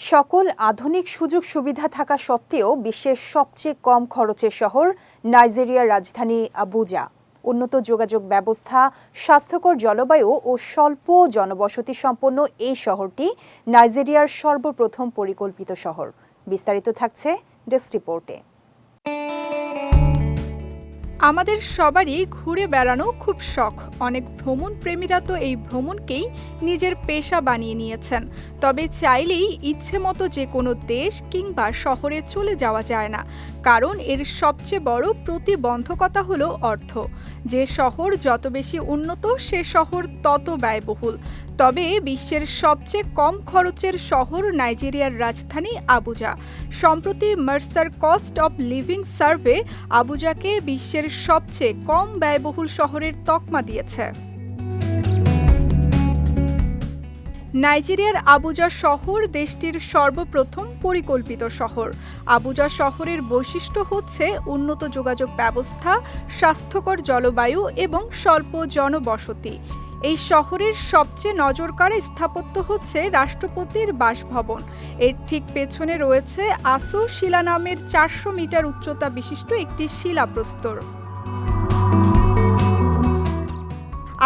সকল আধুনিক সুযোগ সুবিধা থাকা সত্ত্বেও বিশ্বের সবচেয়ে কম খরচের শহর নাইজেরিয়ার রাজধানী আবুজা। উন্নত যোগাযোগ ব্যবস্থা, স্বাস্থ্যকর জলবায়ু ও স্বল্প জনবসতি সম্পন্ন এই শহরটি নাইজেরিয়ার সর্বপ্রথম পরিকল্পিত শহর। বিস্তারিত থাকছে ডেস্ক রিপোর্টে। আমাদের সবারই ঘুরে বেড়ানো খুব শখ। অনেক ভ্রমণ প্রেমীরা তো এই ভ্রমণকেই নিজের পেশা বানিয়ে নিয়েছেন। তবে চাইলেই ইচ্ছে মতো যে কোনো দেশ কিংবা শহরে চলে যাওয়া যায় না। কারণ এর সবচেয়ে বড় প্রতিবন্ধকতা হলো অর্থ। যে শহর যত বেশি উন্নত, সে শহর তত ব্যয়বহুল। তবে বিশ্বের সবচেয়ে কম খরচের শহর নাইজেরিয়ার রাজধানী আবুজা। সম্প্রতি Mercer cost of living survey আবুজাকে বিশ্বের সবচেয়ে কম ব্যয়বহুল শহরের তকমা দিয়েছে। নাইজেরিয়ার আবুজা শহর দেশটির সর্বপ্রথম পরিকল্পিত শহর। আবুজা শহরের বৈশিষ্ট্য হচ্ছে উন্নত যোগাযোগ ব্যবস্থা, স্বাস্থ্যকর জলবায়ু এবং স্বল্প জনবসতি। এই শহরের সবচেয়ে নজরকাড়া স্থাপত্য হচ্ছে রাষ্ট্রপতির বাসভবন। এর ঠিক পেছনে রয়েছে আসো শিলা নামের চারশো মিটার উচ্চতা বিশিষ্ট একটি শিলাপ্রস্তর।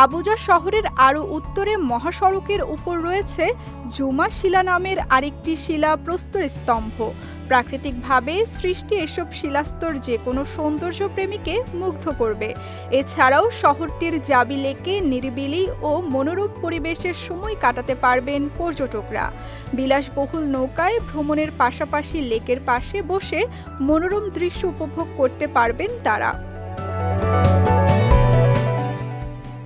আবুজা শহরের আরও উত্তরে মহাসড়কের উপর রয়েছে জুমা শিলা নামের আরেকটি শিলা প্রস্তর স্তম্ভ। প্রাকৃতিকভাবে সৃষ্টি এসব শিলাস্তর যে কোনো সৌন্দর্য প্রেমীকে মুগ্ধ করবে। এছাড়াও শহরটির জাবি লেকে নিরিবিলি ও মনোরম পরিবেশের সময় কাটাতে পারবেন পর্যটকরা। বিলাসবহুল নৌকায় ভ্রমণের পাশাপাশি লেকের পাশে বসে মনোরম দৃশ্য উপভোগ করতে পারবেন তারা।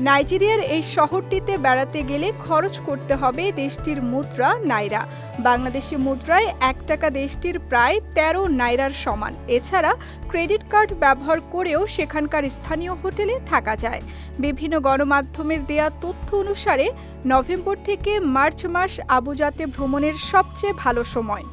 নাইজেরিয়ার এই শহরটিতে বেড়াতে গেলে খরচ করতে হবে দেশটির মুদ্রা, নাইরা। বাংলাদেশি মুদ্রায় এক টাকা দেশটির প্রায় তেরো নাইরার সমান। এছাড়া ক্রেডিট কার্ড ব্যবহার করেও সেখানকার স্থানীয় হোটেলে থাকা যায়। বিভিন্ন গণমাধ্যমের দেয়া তথ্য অনুসারে নভেম্বর থেকে মার্চ মাস আবুজাতে ভ্রমণের সবচেয়ে ভালো সময়।